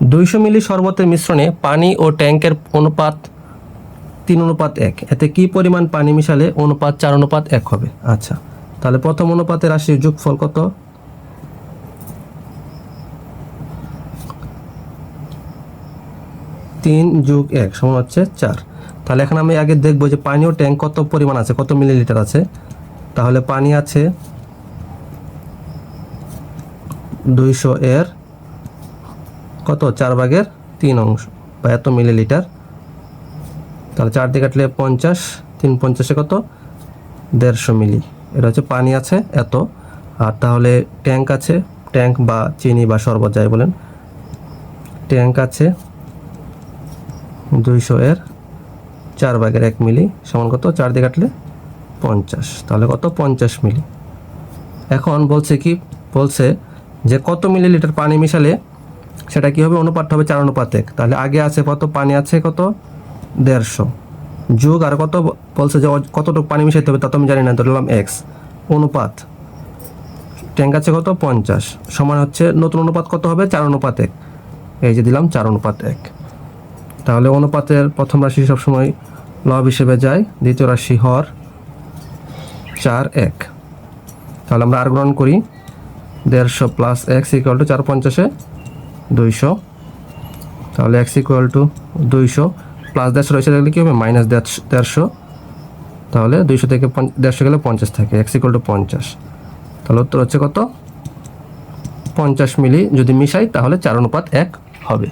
দুইশো মিলি শরবতের মিশ্রণে পানি ও ট্যাঙ্কের অনুপাত তিন অনুপাত এক। এতে কি পরিমাণ পানি মিশালে অনুপাত চার অনুপাত এক হবে? আচ্ছা তাহলে প্রথম অনুপাতের রাশির যোগফল কত? তিন যোগ এক সমান হচ্ছে চার। তাহলে এখন আমি আগে দেখব যে পানি ও ট্যাঙ্ক কত পরিমাণ আছে, কত মিলিলিটার আছে। তাহলে পানি আছে দুইশো এর কত? চার ভাগের তিন অংশ। বা এত মিলিলিটার। তাহলে চার দিয়ে কাটলে পঞ্চাশ, তিন পঞ্চাশে কত? দেড়শো মিলি। এটা হচ্ছে পানি আছে, এত। আর তাহলে ট্যাঙ্ক আছে, ট্যাঙ্ক বা চিনি বা শরবত যাই বলেন। ট্যাঙ্ক আছে দুইশো এর চার ভাগের এক মিলি সমান কত? চার দিয়ে কাটলে পঞ্চাশ। তাহলে কত? পঞ্চাশ মিলি। এখন বলছে কি? বলছে যে কত মিলিলিটার পানি মিশালে সেটা কি হবে? অনুপাতটা হবে চার অনুপাত এক তাহলে আগে আছে কত? পানি আছে কত? দেড়শো। যোগ আর কত? বলছে যে কতটুকু পানি মিশাইতে হবে তা তো আমি জানি না, ধরলাম এক্স অনুপাত। ট্যাঙ্ক আছে কত? পঞ্চাশ। সমান হচ্ছে নতুন অনুপাত কত হবে? চার অনুপাত এক এই যে দিলাম চার অনুপাত এক তাহলে অনুপাতের প্রথম রাশি সবসময় লব হিসেবে যায়, দ্বিতীয় রাশি হর, চার এক। তাহলে আমরা আর গ্রহণ করি, দেড়শো প্লাস এক্স ইকুয়াল টু চার পঞ্চাশে দুইশো। তাহলে এক্স ইকুয়াল টু দুইশো প্লাস দেড়শো রয়েছে থাকলে কী হবে? মাইনাস দেড়শো তাহলে দুইশো থেকে দেড়শো গেলে পঞ্চাশ থাকে এক্স ইকুয়াল টু পঞ্চাশ। তাহলে উত্তর হচ্ছে কত? পঞ্চাশ মিলি যদি মিশাই, তাহলে চার অনুপাত এক হবে।